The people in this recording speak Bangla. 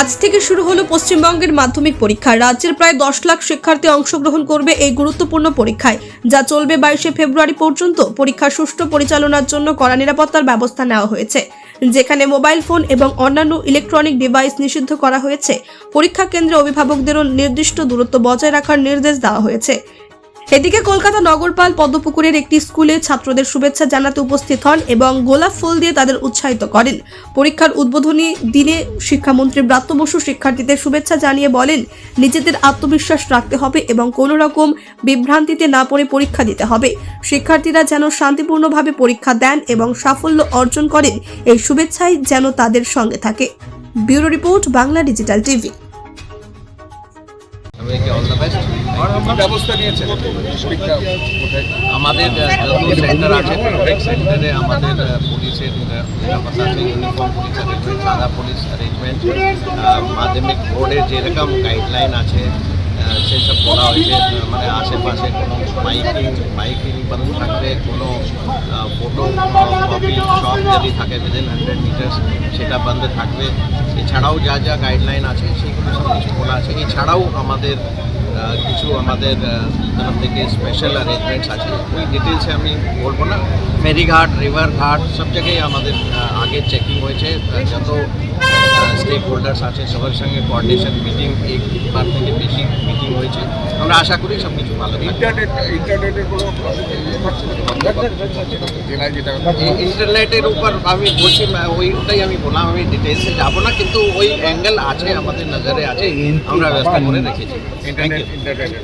আজ থেকে শুরু হলো পশ্চিমবঙ্গের মাধ্যমিক পরীক্ষা। রাজ্যের প্রায় দশ লাখ শিক্ষার্থী অংশগ্রহণ করবে এই গুরুত্বপূর্ণ পরীক্ষায়। যা চলবে বাইশে ফেব্রুয়ারি পর্যন্ত। পরীক্ষা সুষ্ঠু পরিচালনার জন্য কড়া নিরাপত্তার ব্যবস্থা নেওয়া হয়েছে। যেখানে মোবাইল ফোন এবং অন্যান্য ইলেকট্রনিক ডিভাইস নিষিদ্ধ করা হয়েছে। পরীক্ষা কেন্দ্রে অভিভাবকদেরও নির্দিষ্ট দূরত্ব বজায় রাখার নির্দেশ দেওয়া হয়েছে। এদিকে কলকাতা নগরপাল পদ্মপুকুরের একটি স্কুলে ছাত্রদের শুভেচ্ছা জানাতে উপস্থিত হন এবং গোলাপ ফুল দিয়ে তাদের উৎসাহিত করেন। পরীক্ষার উদ্বোধনী দিনে শিক্ষামন্ত্রী ব্রাত্য বসু শিক্ষার্থীদের শুভেচ্ছা জানিয়ে বলেন, নিজেদের আত্মবিশ্বাস রাখতে হবে এবং কোনো রকম বিভ্রান্তিতে না পড়ে পরীক্ষা দিতে হবে। শিক্ষার্থীরা যেন শান্তিপূর্ণভাবে পরীক্ষা দেন এবং সাফল্য অর্জন করেন, এই শুভেচ্ছাই যেন তাদের সঙ্গে থাকে। Bureau report, Bangla digital TV. সবাইকে অল দ্য বেস্ট কি ব্যবস্থা নিয়েছেন পরীক্ষা কোথায় আমাদের আহ, যত সেন্টার আছে প্রত্যেক সেন্টারে আমাদের আহ, পুলিশের আহ, নিরাপত্তা আছে ইউনিফর্ম পুলিশ অ্যারেঞ্জমেন্ট সাদা পুলিশ অ্যারেঞ্জমেন্ট মাধ্যমিক বোর্ডের যেরকম গাইডলাইন আছে আহ, সেসব করা হয়েছে আহ, মানে আশেপাশে কোনো মাইকিং মাইকিং বন্ধ থাকবে কোনো ফটো কপি শপ যদি থাকে উইদিন হান্ড্রেড মিটার্স সেটা বন্ধ থাকবে এছাড়াও যা যা গাইডলাইন আছে সেগুলো সব কিছু বলা আছে। এছাড়াও আমাদের কিছু আমাদের তরফ থেকে স্পেশাল অ্যারেঞ্জমেন্টস আছে। ওই ডিটেলসে আমি বলব না। ফেরিঘাট রিভার ঘাট, সব জায়গায় আমাদের আগে চেকিং হয়েছে। যত স্টেক হোল্ডার্স আছে, সবার সঙ্গে কোঅর্ডিনেশন মিটিং একবার থেকে বেশি মিটিং হয়েছে। আমরা আশা করি সব কিছু ভালো ইন্টারনেট ইন্টারনেটের কোনো উপর আমি বলছি ওইটাই আমি বললাম আমি ডিটেলসে যাব না কিন্তু ওই অ্যাঙ্গেল আছে আমাদের নজরে আছে আমরা ব্যবস্থা করে রেখেছি। ইন্টারনেট ইন্টারনেটের